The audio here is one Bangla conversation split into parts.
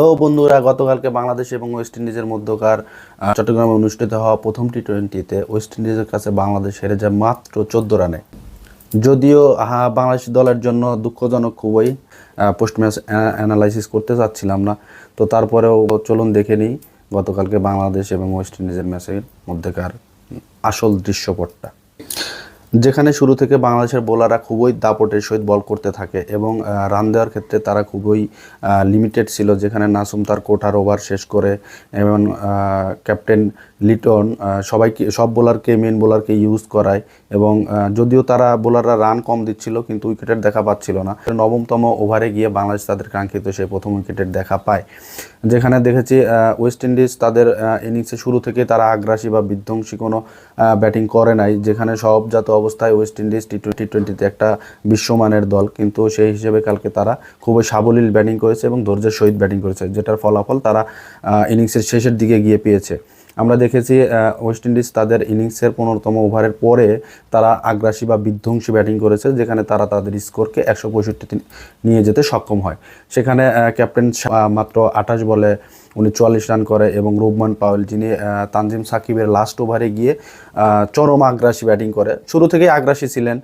হ্যালো বন্ধুরা, গতকালকে বাংলাদেশ এবং ওয়েস্ট ইন্ডিজের মধ্যকার চট্টগ্রামে অনুষ্ঠিত হওয়া প্রথম টি টোয়েন্টিতে ওয়েস্ট ইন্ডিজের কাছে বাংলাদেশ হেরে যায় মাত্র চোদ্দ রানে। যদিও বাংলাদেশ দলের জন্য দুঃখজনক খুবই পোস্ট ম্যাচ অ্যানালাইসিস করতে চাচ্ছিলাম না। তো তারপরেও চলুন দেখে নিই গতকালকে বাংলাদেশ এবং ওয়েস্ট ইন্ডিজের ম্যাচের মধ্যেকার আসল দৃশ্যপটটা। যেখানে শুরু থেকে বাংলাদেশের বোলাররা খুবই দাপটের সহিত বল করতে থাকে এবং রান দেওয়ার ক্ষেত্রে তারা খুবই লিমিটেড ছিল, যেখানে নাসুম তার কোঠার ওভার শেষ করে এবং ক্যাপ্টেন লিটন সবাইকে, সব বোলারকে মেন বোলারকে ইউজ করায় এবং যদিও তারা বোলাররা রান কম দিচ্ছিল, কিন্তু উইকেটের দেখা পাচ্ছিল না। নবমতম ওভারে গিয়ে বাংলাদেশ তাদের কাঙ্ক্ষিত সেই প্রথম উইকেটের দেখা পায়। যেখানে দেখেছি ওয়েস্ট ইন্ডিজ তাদের ইনিংসে শুরু থেকে তারা আগ্রাসী বা বিধ্বংসী কোনো ব্যাটিং করে নাই, যেখানে সবজাত অবস্থায় ওয়েস্ট ইন্ডিজ টি টোয়েন্টি টোয়েন্টিতে একটা বিশ্বমানের দল। কিন্তু সেই হিসেবে কালকে তারা খুবই সাবলীল ব্যাটিং করেছে এবং ধৈর্যের সহিত ব্যাটিং করেছে, যেটার ফলাফল তারা ইনিংসের শেষের দিকে গিয়ে পেয়েছে। আমরা দেখেছি ওয়েস্ট ইন্ডিজ তাদের ইনিংসের পনেরোতম ওভারের পরে তারা আগ্রাসী বা বিধ্বংসী ব্যাটিং করেছে, যেখানে তারা তাদের স্কোরকে একশো পঁয়ষট্টিতে নিয়ে যেতে সক্ষম হয়। সেখানে ক্যাপ্টেন মাত্র আঠাশ বলে উনি চুয়াল্লিশ রান করে এবং রুবমান পাওয়েল যিনি তানজিম সাকিবের লাস্ট ওভারে গিয়ে চরম আগ্রাসী ব্যাটিং করে। শুরু থেকেই আগ্রাসী ছিলেন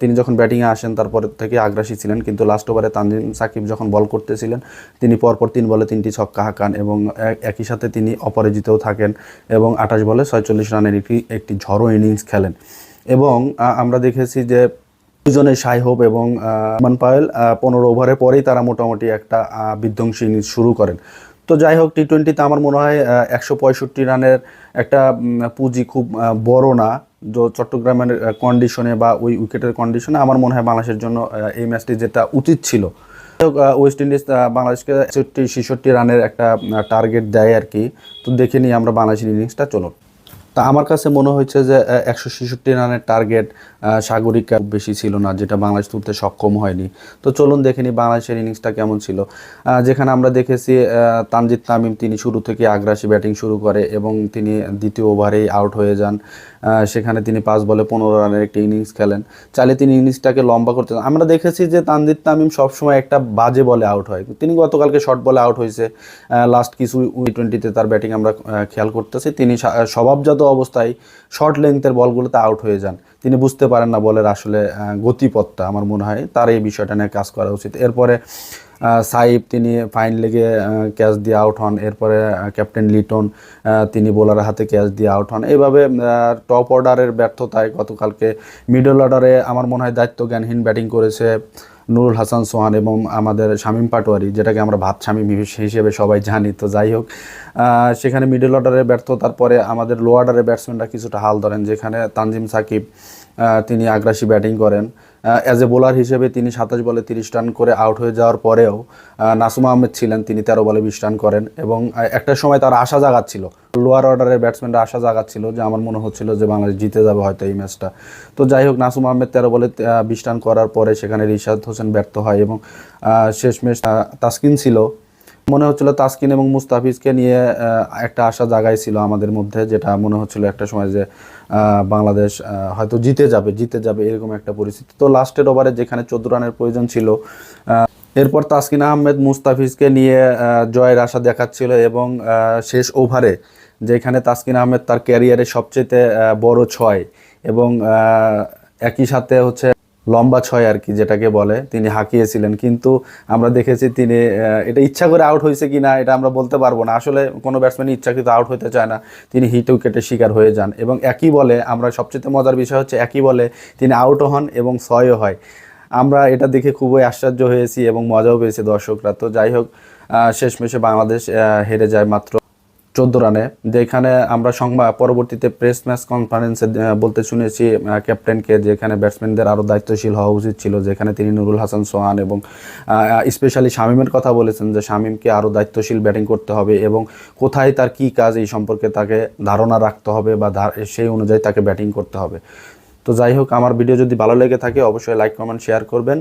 তিনি যখন ব্যাটিংয়ে আসেন, তারপর থেকে আগ্রাসী ছিলেন, কিন্তু লাস্ট ওভারে তানজিম সাকিব যখন বল করতেছিলেন, তিনি পরপর তিন বলে তিনটি ছক্কা হাঁকান এবং এক- একই সাথে তিনি অপরাজিতও থাকেন এবং আঠাশ বলে ছয়চল্লিশ রানের একটি একটি ঝড়ো ইনিংস খেলেন। এবং আমরা দেখেছি যে দুজনে সাই হোপ এবং মান পায়েল পনেরো ওভারের পরেই তারা মোটামুটি একটা বিধ্বংসী ইনিংস শুরু করেন। তো যাই হোক টি টোয়েন্টিতে আমার মনে হয় একশো পঁয়ষট্টি রানের একটা পুঁজি খুব বড় না। যে, চট্টগ্রামের কন্ডিশনে বা ওই উইকেটের কন্ডিশনে আমার মনে হয় বাংলাদেশের জন্য এই ম্যাচটি যেটা উচিত ছিল। ওয়েস্ট ইন্ডিজ বাংলাদেশকে ছেষট্টি রানের একটা টার্গেট দেয় আর কি। তো দেখে নিই আমরা বাংলাদেশের ইনিংসটা চলুন। তা আমার কাছে মনে হয়েছে যে একশো ছেষট্টি রানের টার্গেট সাগরিকা বেশি ছিল না যেটা বাংলাদেশ তুলতে সক্ষম হয়নি। তো চলুন দেখে নিই বাংলাদেশের ইনিংসটা কেমন ছিল। যেখানে আমরা দেখেছি আহ, তানজিদ তামিম তিনি শুরু থেকে আগ্রাসী ব্যাটিং শুরু করে এবং তিনি দ্বিতীয় ওভারেই আউট হয়ে যান। সেখানে তিনি পাঁচ বলে পনেরো রানের একটি ইনিংস খেলেন। চাইলে তিনি ইনিংসটাকে লম্বা করতে আমরা দেখেছি যে তানজিদ তামিম সবসময় একটা বাজে বলে আউট হয়। তিনি গতকালকে শর্ট বলে আউট হয়েছে। লাস্ট কিছু টি টোয়েন্টিতে তার ব্যাটিং আমরা খেয়াল করতেছি। তিনি সা- স্বভাবজাত অবস্থায় শর্ট লেংথের বলগুলোতে আউট হয়ে যান। তিনি বুঝতে পারেন না বলের আসলে গতিপথটা। আমার মনে হয় তার এই বিষয়টা নিয়ে কাজ করা উচিত। এরপরে সাইব তিনি ফাইন লেগে ক্যাচ দিয়ে আউট হন। এরপরে ক্যাপ্টেন লিটন তিনি বোলারের হাতে ক্যাচ দিয়ে আউট হন। এইভাবে টপ অর্ডারের ব্যর্থতায় গতকালকে মিডল অর্ডারে আমার মনে হয় দায়িত্ব জ্ঞানহীন ব্যাটিং করেছে নুরুল হাসান সোহান এবং আমাদের শামীম পাটোয়ারি, যেটাকে আমরা ভাত শামীম হিসেবে সবাই জানি, তো যাই হোক সেখানে মিডল অর্ডারে ব্যর্থ, তারপরে আমাদের লো অর্ডারে ব্যাটসম্যানরা কিছুটা হাল ধরেন, যেখানে তানজিম সাকিব তিনি আগ্রাসী ব্যাটিং করেন। অ্যাজ এ বোলার হিসেবে তিনি সাতাশ বলে তিরিশ রান করে আউট হয়ে যাওয়ার পরেও নাসুম আহমেদ ছিলেন, তিনি তেরো বলে বিশ রান করেন এবং একটা সময় তার আশা জাগাচ্ছিল। লোয়ার অর্ডারের ব্যাটসম্যানরা আশা জাগাচ্ছিল যে আমার মনে হচ্ছিল যে বাংলাদেশ জিতে যাবে হয়তো এই ম্যাচটা। তো যাই হোক, নাসুম আহমেদ তেরো বলে বিশ রান করার পরে সেখানে রিশাদ হোসেন ব্যর্থ হয় এবং শেষ ম্যাচ তাসকিন ছিল। মনে হচ্ছিল তাসকিন এবং মুস্তাফিজকে নিয়ে একটা আশা জাগাইছিল আমাদের মধ্যে, যেটা মনে হচ্ছিল একটা সময় যে বাংলাদেশ হয়তো জিতে যাবে জিতে যাবে এরকম একটা পরিস্থিতি। তো লাস্টের ওভারে যেখানে চোদ্দ রানের প্রয়োজন ছিল এরপর তাসকিন আহমেদ মুস্তাফিজকে নিয়ে জয়ের আশা দেখাচ্ছিল এবং শেষ ওভারে যেখানে তাসকিন আহমেদ তার ক্যারিয়ারে সবচেয়ে বড় ছয় এবং একই সাথে হচ্ছে লম্বা ছয় আর কি যেটাকে বলে, তিনি হাঁকিয়েছিলেন। কিন্তু আমরা দেখেছি তিনি এটা ইচ্ছা করে আউট হয়েছে কি না, এটা আমরা বলতে পারব না। আসলে কোনো ব্যাটসম্যানই ইচ্ছাকৃত আউট হতে চায় না। তিনি হিট উইকেটের শিকার হয়ে যান এবং একই বলে, আমরা সবচেয়ে মজার বিষয় হচ্ছে একই বলে তিনি আউটও হন এবং ছয়ও হয়। আমরা এটা দেখে খুবই আশ্চর্য হয়েছি এবং মজাও পেয়েছে দর্শকরা। তো যাই হোক শেষমেশে বাংলাদেশ হেরে যায় মাত্র চোদ্দ রানে। যেখানে আমরা সংবাদ পরবর্তীতে প্রেস ম্যাচ কনফারেন্সে বলতে শুনেছি ক্যাপ্টেনকে যেখানে ব্যাটসম্যানদের আরও দায়িত্বশীল হওয়া উচিত ছিল, যেখানে তিনি নুরুল হাসান, সোহান এবং স্পেশালি শামীমের কথা বলেছেন যে শামীমকে আরও দায়িত্বশীল ব্যাটিং করতে হবে এবং কোথায় তার কী কাজ এই সম্পর্কে তাকে ধারণা রাখতে হবে বা সেই অনুযায়ী তাকে ব্যাটিং করতে হবে। তো যাই হোক, আমার ভিডিও যদি ভালো লেগে থাকে, অবশ্যই লাইক কমেন্ট শেয়ার করবেন।